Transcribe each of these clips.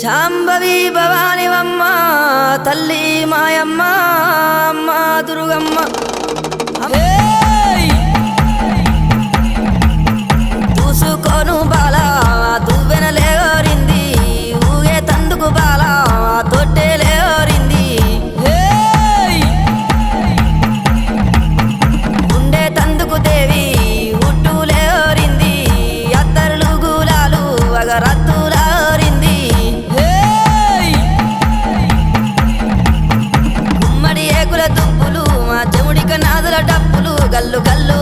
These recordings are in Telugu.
శాంభవి భవానివమ్మ తల్లి మాయమ్మ అమ్మ దుర్గమ్మ. డబ్బులు గల్లు గల్లు.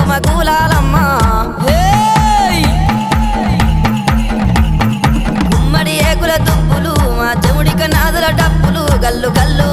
కుమ కూలాలమ్మ. మా చెముడిక నాదుల డప్పులు గల్లు గల్లు